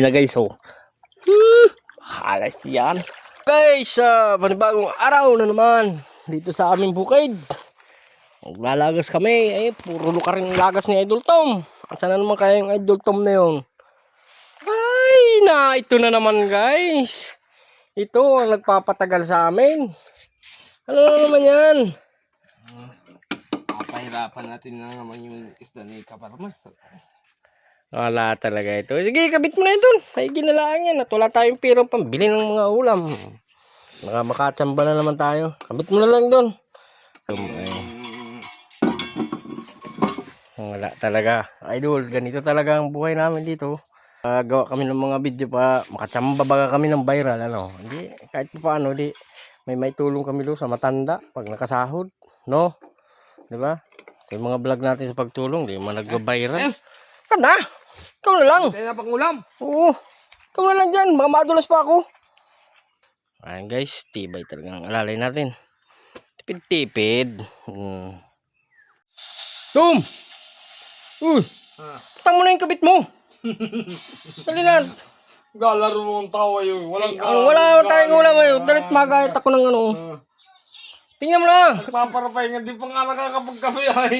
na guys, oh. Hmm, halas yan. Guys, uh, panibagong araw na naman dito sa aming bukid. Maglalagas kami. Eh, puro luka rin lagas ni Idol Tom. At sana naman kaya yung Idol Tom na yun. Ay, na, ito na naman guys. Ito ang nagpapatagal sa amin. Ano na naman yan? Papahirapan natin na naman yung isda ni Kaparmas. Wala talaga ito. Sige, kabit mo na yun dun. Ay, ginalaan yan. At wala tayong pirang pambili ng mga ulam. Baka makatsamba na naman tayo. Kabit mo na lang. Um, ay, wala talaga. Idol, ganito talaga ang buhay namin dito. Ah, gawa kami ng mga video pa. Makatsamba baga kami ng viral. Ano? Hindi, kahit pa paano, di, may may tulong kami doon sa matanda pag nakasahod. No? Di ba? Yung mga vlog natin sa pagtulong, di man nag-viral. Ka na! Ikaw na lang! Tayo na pangulam. Oo. Ikaw na lang dyan. Baka madulas pa ako. Ayan guys. Tibay talaga ang alalay natin. Tipid-tipid. Hmm. Tom! Uy! Ah. Patang mo na yung kabit mo. Dali na. Galaro mo ang tawa yun. Walang Ang wala tayong ulam eh. Dalit magayat ako ng ano. Tingnan mo na. Paparapay nga di pa nga nakakapagkape ay.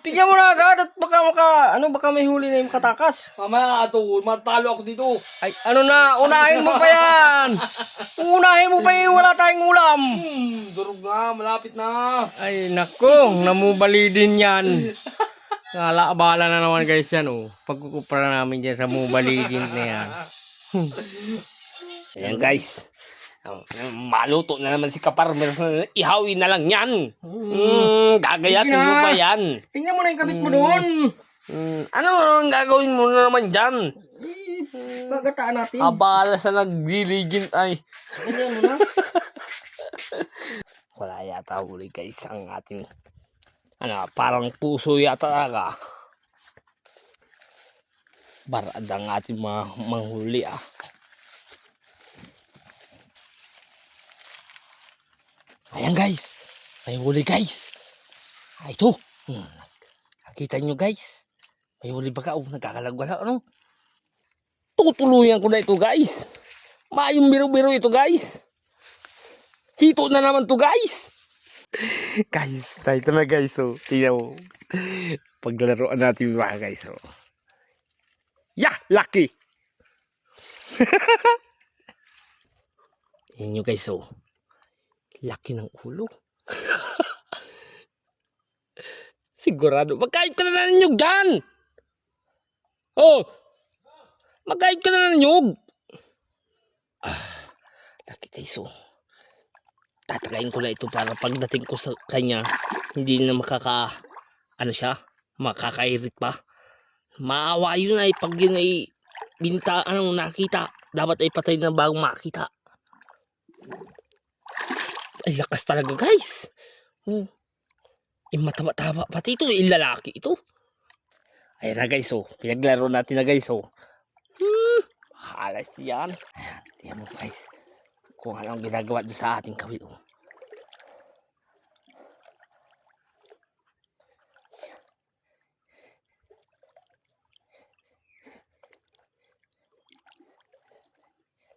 Tingnan mo na agad. At baka maka, ano, baka may huli na yung katakas. Mamaya ato, matalo ako dito. Ay, ano na, unahin mo pa yan. Unahin mo pa yung wala tayong ulam. Hmm, durog na, malapit na. Ay, nako, namubali din yan. Nalaabala na naman guys yan, oh. Pagkukupra namin dyan sa mubali din na yan. Ayan guys. Maluto na naman si Kaparmer. Ihawin na lang yan. Mm, gagayatin mo pa yan. Tingnan mo na yung kapit mo doon. Mm, ano ang gagawin mo na naman dyan? Gagataan natin. Abala sa nagliligin ay. Mo na. Wala yata huli guys ang ating ano, parang puso yata talaga. Barad ang ating mga manghuli ah. Ayan guys. May huli guys. Ah, ito. Hmm. Nakita nyo guys. May huli baga. Oh, nagkakalag-wala. Ano? Tutuluyan ko na ito guys. Mayong biro-biro ito guys. Hito na naman to guys. guys, ito na guys. So, tingnan mo. Paglalaroan natin yung guys. So. Yeah, lucky. Yan nyo guys. So. Laki ng ulo. Sigurado. Magkait ka na ng nyug dyan. Oh. Magkait ka na ng nyug. Ah, laki guys. So tatagayin ko na ito para pagdating ko sa kanya hindi na makaka ano siya makakairit pa maawa yun ay pag yun ay binta ano nakita dapat ay patay na bago makita ay lakas talaga guys oh. eh mataba-taba pati ito eh lalaki ito ayun na guys oh pinaglaro natin na guys oh hmm, halas yan ayan mo guys kung anong ginagawa doon sa ating kawit. Oh.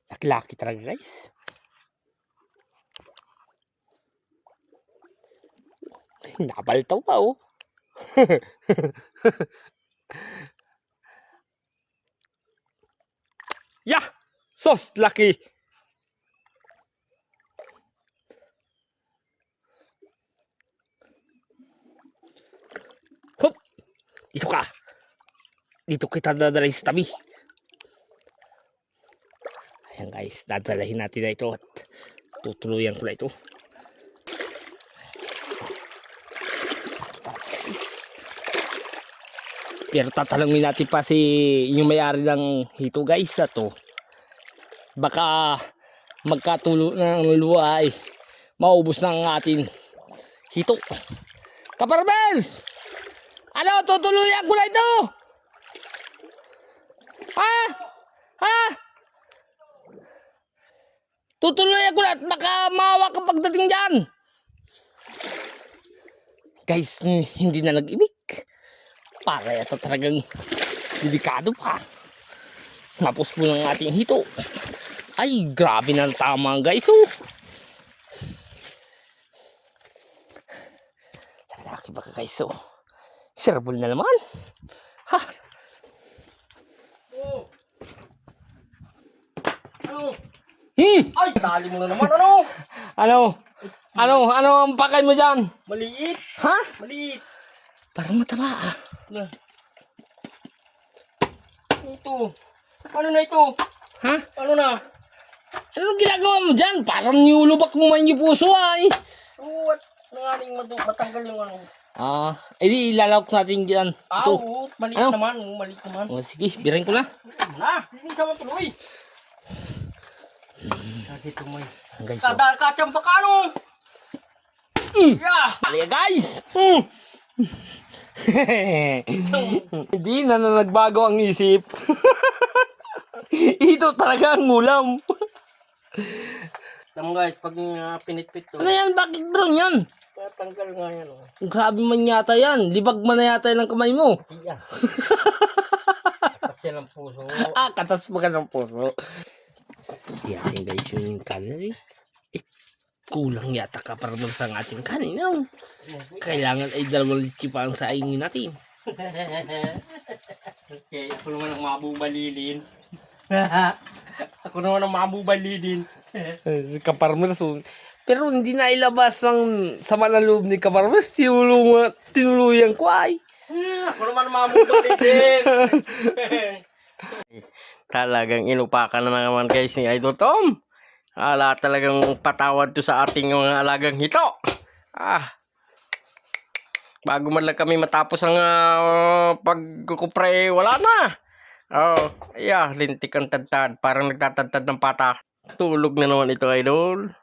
Laki-laki talaga guys. Napaltaw pa oh. Yah! Sos! Laki! Hop! Dito ka. Dito kita dadalhin sa tabi. Ayan guys, dadalahin natin na ito at tutuluyan ko na ito. Pero tatalungin natin pa si yung may-ari ng hito guys na to. Baka magkatulo ng luwa ay maubos ng ating hito. Kaparabels! Ano, tutuluyan ko na ito! Ha? Ha? Tutuluyan ko na at baka mawa ka pagdating dyan. Guys, hindi na nag-imik. Para yata talagang delikado pa. Tapos po ng ating hito. Ay, grabe ng tama guys. Oh. Lalaki ba ka guys? Oh. Serbol na naman. Ha? Oh. Ano? Hmm. Ay, dali mo na naman. Ano? Ano? Ano? Ano ang pakay mo dyan? Maliit. Ha? Maliit. Parang mataba ah. Na. Ito. Ano na ito? Ha? Ano na? Ano ginagawa mo dyan? Parang niulubak mo man yung puso ay. Oo, at nangaling matanggal yung ano. Ah, edi ilalawak natin dyan. Ah, Ito. oo, maliit Ano? naman. Oo, maliit naman. O sige, birin ko na. Na, hindi sa tuloy. Sakit mo eh. Guys, oh. Kada kacang pakano. Mm. Yeah. Halika guys! Mm. Hindi na na nagbago ang isip. Ito talaga ang ulam. Alam guys, pag uh, pinitpit to, Ano yan? Bakit brown yan? tanggal nga yan. Oh. Grabe man yata yan. Libag man na yata yan ng kamay mo. Iya. Kasi ng puso. Ah, katas pa ka ng puso. Yan guys yung kanin eh. Eh. Kulang yata ka para mag sa ating kanin. No? Kailangan ay dalawang litsi pa ang saingin natin. okay, ako naman ang mabubalilin. ako naman ang mabubalilin. Si Kaparmer so, pero hindi na ilabas ng sama ng loob ni Kaparmer. Tinulungan, tinuluyan ko ay. ako naman ang mabubalilin. Talagang inupakan na naman guys ni Idol Tom. Ala talagang patawad to sa ating mga alagang hito. Ah. Bago man lang kami matapos ang uh, pagkukupre, wala na. Oh, yeah, lintik ang tadtad. Parang nagtatadtad ng pata. Tulog na naman ito, Idol.